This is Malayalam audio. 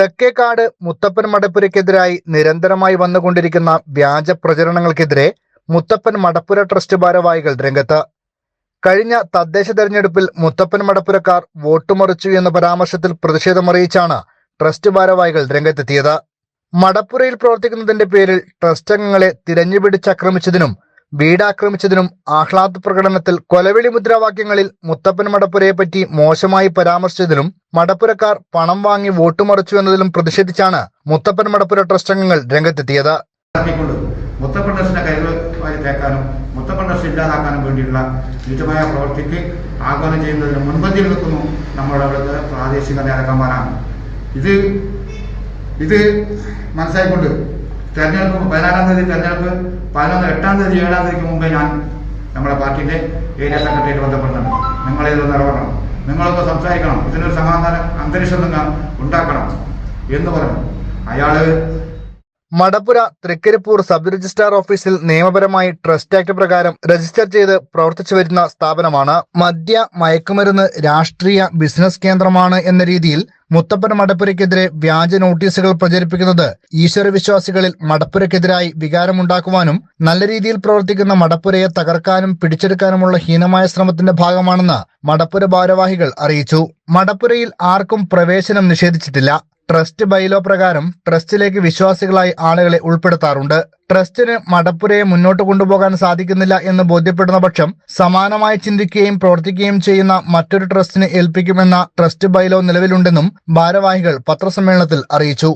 തെക്കേക്കാട് മുത്തപ്പൻ മടപ്പുരയ്ക്കെതിരായി നിരന്തരമായി വന്നുകൊണ്ടിരിക്കുന്ന വ്യാജ പ്രചരണങ്ങൾക്കെതിരെ മുത്തപ്പൻ മടപ്പുര ട്രസ്റ്റ് ഭാരവാഹികൾ രംഗത്ത്. കഴിഞ്ഞ തദ്ദേശ തെരഞ്ഞെടുപ്പിൽ മുത്തപ്പൻ മടപ്പുരക്കാർ വോട്ട് മറിച്ചു എന്ന പരാമർശത്തിൽ പ്രതിഷേധമറിയിച്ചാണ് ട്രസ്റ്റ് ഭാരവാഹികൾ രംഗത്തെത്തിയത്. മടപ്പുരയിൽ പ്രവർത്തിക്കുന്നതിന്റെ പേരിൽ ട്രസ്റ്റ് അംഗങ്ങളെ തിരഞ്ഞുപിടിച്ചാക്രമിച്ചതിനും വീടാക്രമിച്ചതിനും ആഹ്ലാദ പ്രകടനത്തിൽ കൊലവിളി മുദ്രാവാക്യങ്ങളിൽ മുത്തപ്പൻ മടപ്പുരയെപ്പറ്റി മോശമായി പരാമർശിച്ചതിനും മടപ്പുരക്കാർ പണം വാങ്ങി വോട്ട് മറിച്ചു എന്നതിലും പ്രതിഷേധിച്ചാണ് മുത്തപ്പൻ മടപ്പുര ട്രസ്റ്റ് അംഗങ്ങൾ രംഗത്തെത്തിയത്. മുത്തപ്പൻ ട്രസ്റ്റിന്റെ വാരി തേക്കാനും മുത്തപ്പൻ ട്രസ്റ്റ് ഇല്ലാതാക്കാനും വേണ്ടിയുള്ള നിജമായ പ്രവൃത്തിക്ക് ആഹ്വാനം ചെയ്യുന്നതിന് മുൻപന്തിയിൽ നിൽക്കുന്നു നമ്മുടെ അവിടുത്തെ പ്രാദേശിക നേതാക്കന്മാരാണ്. ഇത് ഇത് മനസ്സിലായിക്കൊണ്ട് തെരഞ്ഞെടുപ്പ് പതിനാറാം തീയതി തെരഞ്ഞെടുപ്പ് പതിനൊന്ന് എട്ടാം തീയതി ഏഴാം തീയതിക്ക് മുമ്പേ ഞാൻ നമ്മുടെ പാർട്ടിന്റെ ഏരിയ സെക്രട്ടറിയായിട്ട് ബന്ധപ്പെടുന്നുണ്ട്. നിങ്ങളിതൊന്ന് ഇടപെടണം നിങ്ങളൊക്കെ സംസാരിക്കണം. ഇതിനൊരു സമാധാന അന്തരീക്ഷം നിങ്ങൾ ഉണ്ടാക്കണം എന്ന് പറഞ്ഞു. അയാൾ മടപ്പുര തൃക്കരിപ്പൂർ സബ് രജിസ്ട്രാർ ഓഫീസിൽ നിയമപരമായി ട്രസ്റ്റ് ആക്ട് പ്രകാരം രജിസ്റ്റർ ചെയ്ത് പ്രവർത്തിച്ചു വരുന്ന സ്ഥാപനമാണ് മദ്യ മയക്കുമരുന്ന് രാഷ്ട്രീയ ബിസിനസ് കേന്ദ്രമാണ് എന്ന രീതിയിൽ മുത്തപ്പൻ മടപ്പുരയ്ക്കെതിരെ വ്യാജ നോട്ടീസുകൾ പ്രചരിപ്പിക്കുന്നത് ഈശ്വര വിശ്വാസികളിൽ മടപ്പുരയ്ക്കെതിരായി വികാരമുണ്ടാക്കുവാനും നല്ല രീതിയിൽ പ്രവർത്തിക്കുന്ന മടപ്പുരയെ തകർക്കാനും പിടിച്ചെടുക്കാനുമുള്ള ഹീനമായ ശ്രമത്തിന്റെ ഭാഗമാണെന്ന് മടപ്പുര ഭാരവാഹികൾ അറിയിച്ചു. മടപ്പുരയിൽ ആർക്കും പ്രവേശനം നിഷേധിച്ചിട്ടില്ല. ട്രസ്റ്റ് ബൈലോ പ്രകാരം ട്രസ്റ്റിലേക്ക് വിശ്വാസികളായി ആളുകളെ ഉൾപ്പെടുത്താറുണ്ട്. ട്രസ്റ്റിന് മടപ്പുരയെ മുന്നോട്ട് കൊണ്ടുപോകാൻ സാധിക്കുന്നില്ല എന്ന് ബോധ്യപ്പെടുന്ന പക്ഷം സമാനമായി ചിന്തിക്കുകയും പ്രവർത്തിക്കുകയും ചെയ്യുന്ന മറ്റൊരു ട്രസ്റ്റിനെ ഏൽപ്പിക്കുമെന്ന ട്രസ്റ്റ് ബൈലോ നിലവിലുണ്ടെന്നും ഭാരവാഹികൾ പത്രസമ്മേളനത്തിൽ അറിയിച്ചു.